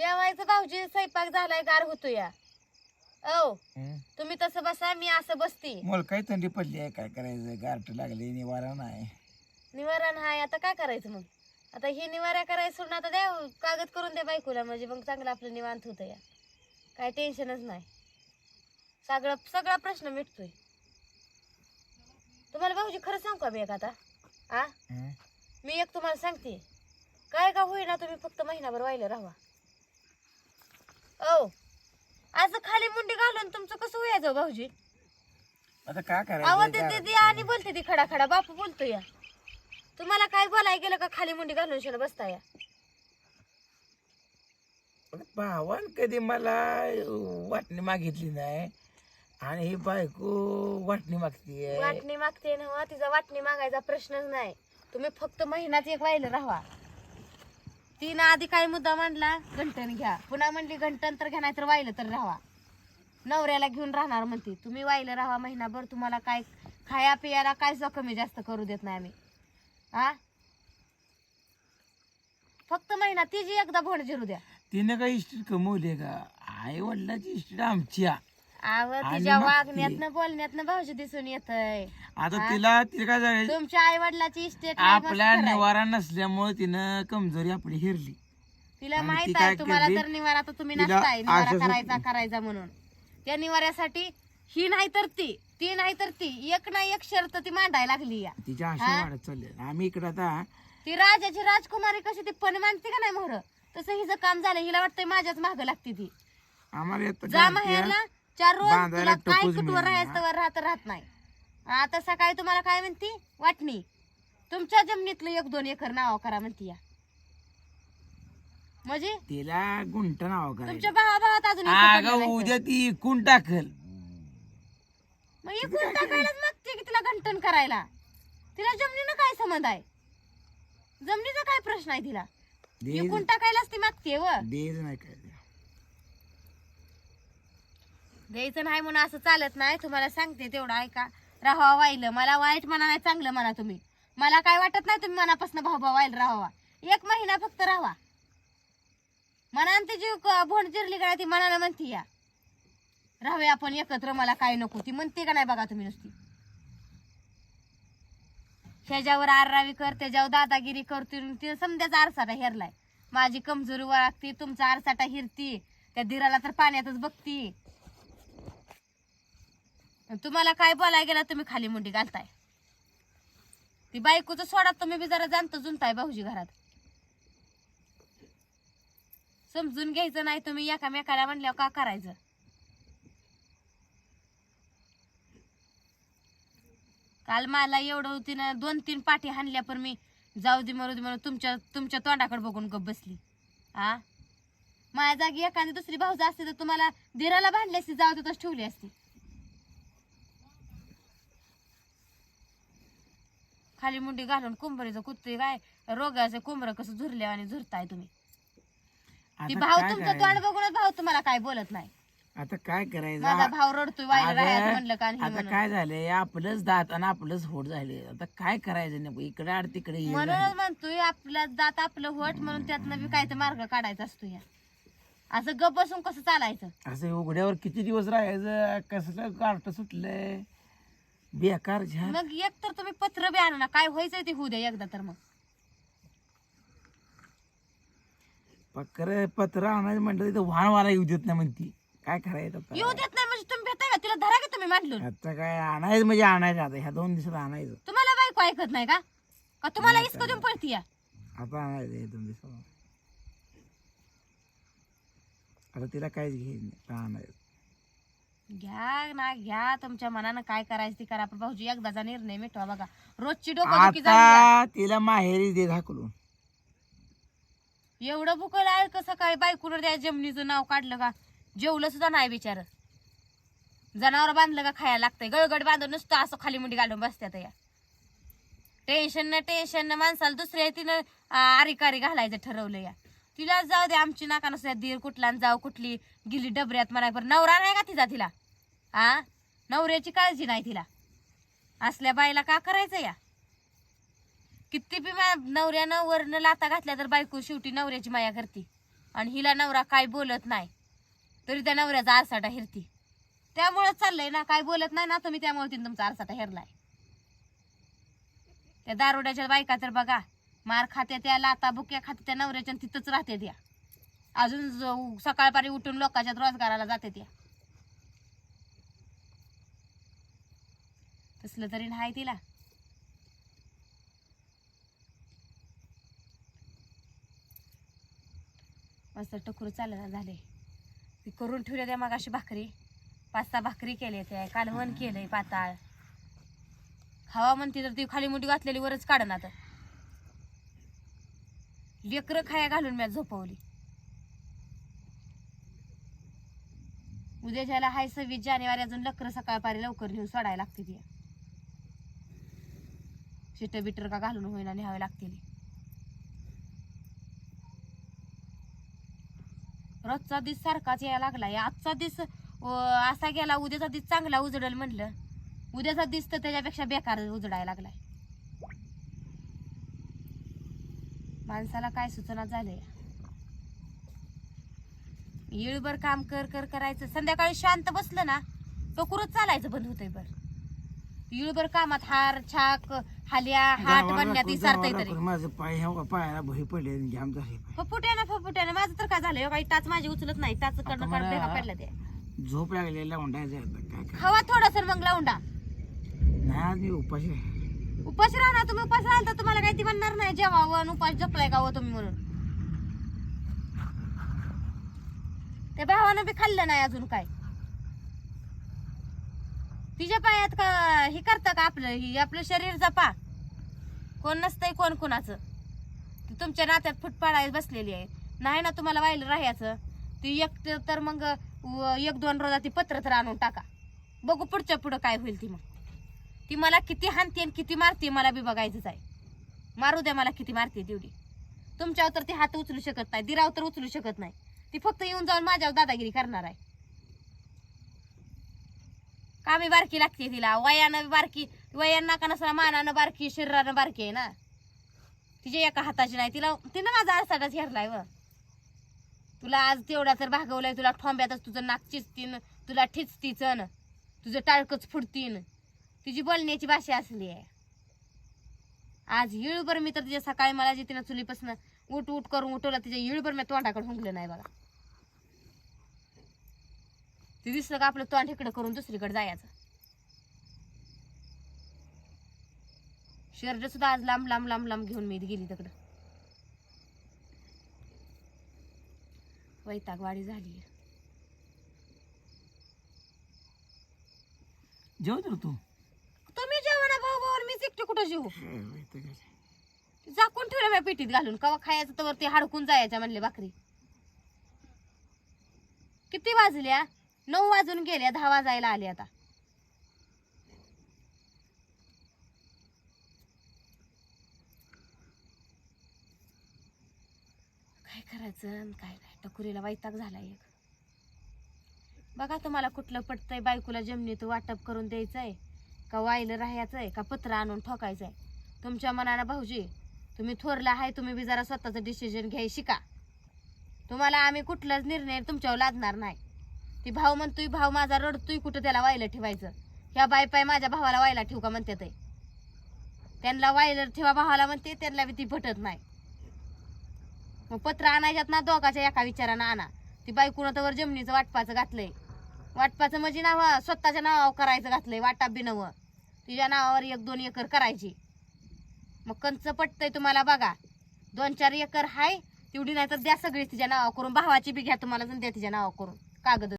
जेवायचं भाऊजी स्वयंपाक झालाय गार होतो या औ हं? तुम्ही तसं बसा मी असं बसते. मला काही थंडी पडली आहे काय करायचं? गारठ लागली निवारा नाही. निवारण हाय आता काय करायचं मग? आता हे निवाऱ्या करायचं सोडून आता द्या कागद करून द्या बायकोला म्हणजे मग चांगलं आपलं निवांत होतं या. काय टेन्शनच नाही. सगळं सगळा प्रश्न मिटतोय. तुम्हाला भाऊजी खरं सांगू का मी एक आता? आ? हं? मी एक तुम्हाला सांगते. काय का होईना तुम्ही फक्त महिनाभर व्हायला राहा ओ आज खाली मुंडी घालून तुमचं कसं व्हायचं भाऊजी? आता काय करायचं? ती आणि बोलते ती खडा खडा बापू बोलतो या. तुम्हाला काय बोलाय गेलं का खाली मुंडी घालून शेण बसता या? भावान कधी मला वाटणी मागितली नाही. आणि ही बायको वाटणी मागतीये. वाटणी मागते ना तिचा वाटणी मागायचा प्रश्नच नाही. तुम्ही फक्त महिन्यात एक व्हायला राहा. तिनं आधी काय मुद्दा मांडला? घंटन घ्या. पुन्हा म्हणली घंटन तर घ्या नाही तर वाहिलं तर राहा. नवऱ्याला घेऊन राहणार म्हणते. तुम्ही वाहिलं राहा महिनाभर तुम्हाला काय खाया पियाला काय सुद्धा कमी जास्त करू देत नाही आम्ही. हा फक्त महिना तिची एकदा भोड जिरू द्या. तिने काही इस्टेट कमवली का? आई वडिलाची इस्टेट आमची आहे. आव आणि तिच्या भाऊजी दिसून येतय. आता तिला तिला काय झालं तुमच्या आई वडिलाची इस्टेट आपल्या निवारा नसल्यामुळे तिनं कमजोरी आपली हिरली. तिला माहीत आहे तुम्हाला? तर निवारा तर तुम्ही नसताय निवारा करायचा. करायचा म्हणून. त्या निवाऱ्यासाठी ही नाही तर ती ती नाही तर ती एक नाही एक शर्त ती मांडायला लागली या. तिच्या आशा? वाढत आम्ही इकडे आता ती राजाची राजकुमारी कशी ती पण मानते का नाही मोहर? तसं हिचं काम झालं हिला वाटतंय माझ्याच माग लागते ती. आम्हाला येतं जा माहेरला चार रोज बांधायला तुला काय मिळेना. राहायचं तर राहत राहत नाही. आता सकाळी तुम्हाला काय म्हणती? वाटणी. तुमच्या जमिनीतलं एक दोन एकर नाव करा म्हणती या. म्हणजे? तिला गुंट नाव तुमच्या करायचं. भावा भावात अजून एक अगं पडलं नाही. उद्या ती इकून टाकल. मग एकूण टाकायलाच मागते की तिला घंटन करायला? तिला जमिनीनं काय संबंध आहे? जमिनीचा काय प्रश्न आहे तिला? देज एकूण टाकायलाच ती मागते व देज नाही काय. द्यायचं नाही म्हणून असं चालत नाही. तुम्हाला सांगते तेवढं ऐका. राहावा वाहिलं. मला वाईट म्हणा नाही चांगलं म्हणा तुम्ही. मला काय वाटत नाही तुम्ही मनापासून भाऊ भाऊ व्हायला राहावा. एक महिना फक्त राहावा. मनान ती जीव भोंड चिरली का ती मनानं म्हणती या. राहावे आपण एकत्र मला काय नको. ती म्हणते का नाही बघा तुम्ही नुसती. ह्याच्यावर आररावी कर त्याच्यावर दादागिरी करते तिने समजायचा आरसाटा हेरलाय. माझी कमजोरी वळागती तुमचा आरसाटा हिरती. त्या दिराला तर पाण्यातच बघती. तुम्हाला काय बोलाय गेला तुम्ही खाली मुंडी घालताय. ती बायकोचं सोडा तुम्ही बी जरा जाणतो जुनताय भाऊजी घरात. समजून घ्यायचं नाही तुम्ही एकामेकाला म्हणल्यावर का करायचं? काल मला एवढं तिनं दोन तीन पाठी हाणल्या पण मी जाऊ दे मरू दे म्हणून तुमच्या तुमच्या तोंडाकडे बघून गप बसली. हा माझ्या जागी एखादी दुसरी भाऊजा असते तर तुम्हाला दिराला भांडली असती जाऊ दे तसं ठेवली असती. खाली मुंडी घालून कुंभरीचं कुत्ते काय? रोगाचं कुंभर कसं झुरले आणि झुरताय तुम्ही. ती आता भाऊ काय तुमचं तोंड करायचं बघूनच भाऊ तुम्हाला काय बोलत नाही. आता काय करायचं? माझा भाऊ रडतोय म्हणलं का आता म्हणून. काय झालंय? आपलंच दात आणि आपलंच होट झाले. आता काय करायचं? नाही इकडे आड तिकडे हे म्हणूनच झालं. म्हणतोय आपल्या जात आपलं होट म्हणून त्यातनं बी काय तर मार्ग काढायचा असतो या. असं गप बसून कसं चालायचं? असं उघड्यावर किती दिवस राहायचं? कसलं कार्ट सुटलंय? बेकार झालं. मग एक तर तुम्ही पत्र बी आणा ना काय व्हायचंय ते होऊ द्या एकदा तर मग. पकर पत्र आणायचं म्हटलं तिथं वाहन वारा येऊ देत नाही म्हणती. काय करायचं आता? येऊ देत नाही म्हणजे तुम्ही भेटाय का तिला धरा की तुम्ही मांडलून. आता काय आणायचं म्हणजे आणायचं आता ह्या दोन दिवसात आणायचं. तुम्हाला बायको ऐकत नाही का? का तुम्हाला इसक देऊन पळती या आता आणायचं हे दोन दिवसात. आता तिला काहीच घेईन नाही आता आणायचं. घ्या ना घ्या तुमच्या मनानं काय करायचं ते करा. पण भाऊजी एकदाचा निर्णय मिटवा बघा. रोजची डोकं आता तिला माहेरी दे धाकलून एवढं भुकल आहे का सकाळी बायकोनं त्या जमिनीचं नाव काढलं का? जेवलं सुद्धा नाही बिचार. जनावर बांधलं का खायला लागतंय. गळगड बांधून नुसतं असं खाली मुंडी घालून बसत्यात या. टेन्शन न टेन्शन न माणसाला दुसऱ्या तिनं आरिकारी घालायचं ठरवलं या. तिला जाऊ दे आमची नाका नसल्या दीर कुठला जाऊ कुठली गेली डबऱ्यात म्हणाय बरं नवरा नाही का तिचा तिला? आ? नवऱ्याची काळजी नाही तिला. असल्या बाईला का करायचं या? किती बी मा- नवऱ्यानं वरनं लाता घातल्या तर बायको शेवटी नवऱ्याची माया करते. आणि हिला नवरा काय बोलत नाही तरी त्या नवऱ्याचा आरसाटा हिरती. त्यामुळं चाललंय ना काय बोलत नाही ना तुम्ही त्यामुळे तिने तुमचा आरसाटा हेरलाय. त्या दारोड्याच्या बायका तर बघा मार खाते त्या लाता बुक्या खाते त्या नवऱ्याच्या तिथंच राहते त्या. अजून सकाळपारी उठून लोकांच्या रोजगाराला जाते त्या. तसलं तरी नाही तिला. मस्त टकुर चालना झाले. ती करून ठेवल्या त्या मग अशी भाकरी. पाच सहा भाकरी केली त्या कालवण केलंय पाताळ. हवा म्हणते तर ती खाली मुठी घातलेली वरच काढणार. आता लेकरं खाया घालून मी झोपवली. उद्या ज्याला हाय सव्वीस जानेवारी अजून लकर सकाळपारी लवकर नेऊन सोडायला लागते ती शिटर बिटर का घालून होईना न्यावे लागतील. रोजचा दिस सारखाच यायला लागलाय आजचा दिस असा गेला उद्याचा दिस चांगला उजडल म्हणलं. उद्याचा दिस तर त्याच्यापेक्षा बेकार उजडायला लागलाय. माणसाला काय सूचना झालंय? येळभर काम कर कर करायचं. संध्याकाळी शांत बसलं ना टोकूरच चालायचं बंद होतंय बर. येळभर कामात हार छाक हाल्या हाट बनण्यात विसरताय तरी माझं पाय ह्या पायाला बही पडले जाम झाले फपुट्यानं फपुट्यानं माझं तर काय झालं काही टाच माझी उचलत नाही. टाच कडनं काढ भेगा पडल्या ते. झोप लागलेला काय काय खावा थोडस मग लावून नाही आज मी उपाशी आहे. उपास राहणार तुम्ही उपास राहाल तर तुम्हाला काही ती म्हणणार नाही. जेवावं आणि उपास जपलाय का हो तुम्ही म्हणून? त्या भावानं बी खाल्लं नाही अजून काय. तिच्या पायात का हे करतं का आपलं? ही आपलं शरीर जपा. कोण नसतंय कोण कोणाचं? ती तुमच्या नात्यात फुट पाडायला बसलेली आहे. नाही ना तुम्हाला व्हायला राहायचं? ती एक तर मग व- एक दोन रोजा ती पत्र तर आणून टाका. बघू पुढच्या पुढं काय होईल ती मग. ती मला किती हानते आणि किती मारते मला बी बघायचंच आहे. मारू द्या मला किती मारते तेवढी तुमच्यावर तर ती हात उचलू शकत नाही दिराव तर उचलू शकत नाही. ती फक्त येऊन जाऊन माझ्यावर दादागिरी करणार आहे. कामी बारकी लागते तिला वयानं बारकी वयानं का नसला मानानं बारकी शरीरानं बारकी आहे ना. तिच्या एका हाताची नाही तिला तिनं माझा आरसाटाच घेरलाय व. तुला आज तेवढा तर भागवलाय तुला ठोंब्यातच तुझं नाक चिचतीन तुला ठिचतीचन तुझं टाळकच फुडतीन. तुझी बोलण्याची भाषा असली आहे. आज येळभर मी तर तिच्या सकाळी मला जे तिनं चुलीपासून उठ उठ करून उठवलं तिच्या येळभर मी तोंडाकडे हुंकलं नाही बघा. ते दिसलं का आपलं तोंड इकडं करून दुसरीकडे जायचं. शर्ट सुद्धा आज लांब लांब लांब लांब घेऊन मी गेली तिकडं. वैतागवाडी झाली. जेवत तू तुम्ही जेवा ना भाऊ भाऊ मीच एकटे कुठं जेवू हे, आले. झाकून ठेवलं मी पिटीत घालून. कवा खायचं तर ते हडकून जायच्या म्हणले भाकरी. किती वाजल्या? नऊ वाजून गेल्या दहा वाजायला आले आता. काय करायचं काय नाही? टकुरीला वैताग झाला एक. बघा तुम्हाला कुठलं पटतंय बायकोला जमिनीत वाटप करून द्यायचंय. का वायलं राहायचंय का पत्र आणून ठोकायचंय? तुमच्या मनानं भाऊजी तुम्ही थोरला आहे तुम्ही बी जरा स्वतःचं डिसिजन घ्याय शिका. तुम्हाला आम्ही कुठलाच निर्णय तुमच्यावर लादणार नाही. ती भाऊ म्हणतोय भाऊ माझा रडतोय कुठं त्याला व्हायला ठेवायचं? ह्या बाय पाय माझ्या भावाला वायला ठेवू का? म्हणते ते. त्यांना वायलं ठेवा भावाला म्हणते त्यांना बी ती भटत नाही. मग पत्र आणायच्यात ना दोघाच्या एका विचारानं आणा. ती बायकुनं तर जमिनीचं वाटपाचं घातलंय. वाटपाचं म्हणजे नाव स्वतःच्या नावावर करायचं घातलंय वाटा बी नवं. तिच्या नावावर एक दोन एकर करायची. मग कंच पटतंय तुम्हाला बघा. दोन चार एकर हाय तेवढी नाही तर द्या सगळी तिच्या नावा करून भावाची बी घ्या तुम्हाला द्या तिच्या नावा करून कागद